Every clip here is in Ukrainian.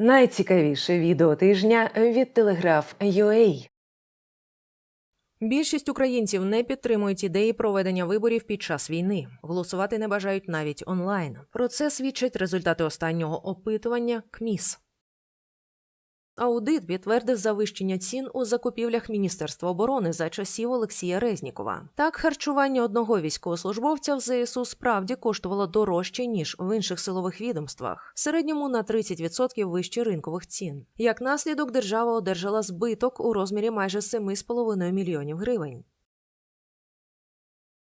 Найцікавіше відео тижня від Телеграф UA. Більшість українців не підтримують ідеї проведення виборів під час війни. Голосувати не бажають навіть онлайн. Про це свідчать результати останнього опитування КМІС. Аудит підтвердив завищення цін у закупівлях Міністерства оборони за часів Олексія Резнікова. Так, харчування одного військовослужбовця в ЗСУ справді коштувало дорожче ніж в інших силових відомствах, в середньому на 30% вище ринкових цін. Як наслідок, держава одержала збиток у розмірі майже 7,5 мільйонів гривень.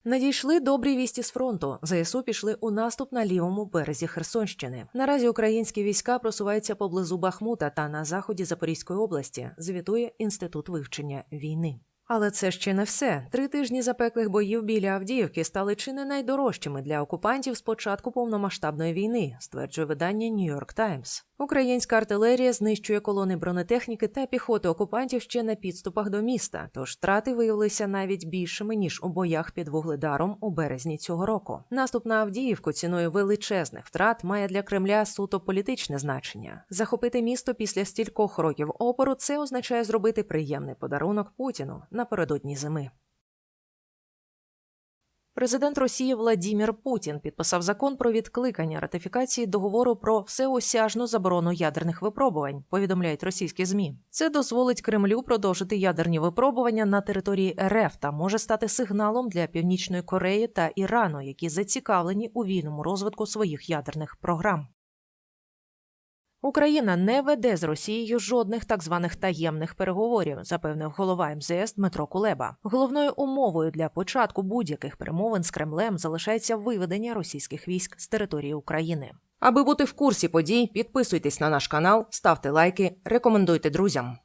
Надійшли добрі вісті з фронту. ЗСУ пішли у наступ на лівому березі Херсонщини. Наразі українські війська просуваються поблизу Бахмута та на заході Запорізької області. Звітує інститут вивчення війни. Але це ще не все. Три тижні запеклих боїв біля Авдіївки стали чи не найдорожчими для окупантів з початку повномасштабної війни, стверджує видання New York Times. Українська артилерія знищує колони бронетехніки та піхоти окупантів ще на підступах до міста. Тож втрати виявилися навіть більшими ніж у боях під Вугледаром у березні цього року. Наступ на Авдіївку ціною величезних втрат має для Кремля суто політичне значення. Захопити місто після стількох років опору це означає зробити приємний подарунок Путіну напередодні зими. Президент Росії Владімір Путін підписав закон про відкликання ратифікації договору про всеосяжну заборону ядерних випробувань. Повідомляють російські змі. Це дозволить Кремлю продовжити ядерні випробування на території РФ та може стати сигналом для Північної Кореї та Ірану, які зацікавлені у вільному розвитку своїх ядерних програм. Україна не веде з Росією жодних так званих таємних переговорів, запевнив голова МЗС Дмитро Кулеба. Головною умовою для початку будь-яких перемовин з Кремлем залишається виведення російських військ з території України. Аби бути в курсі подій, підписуйтесь на наш канал, ставте лайки, рекомендуйте друзям.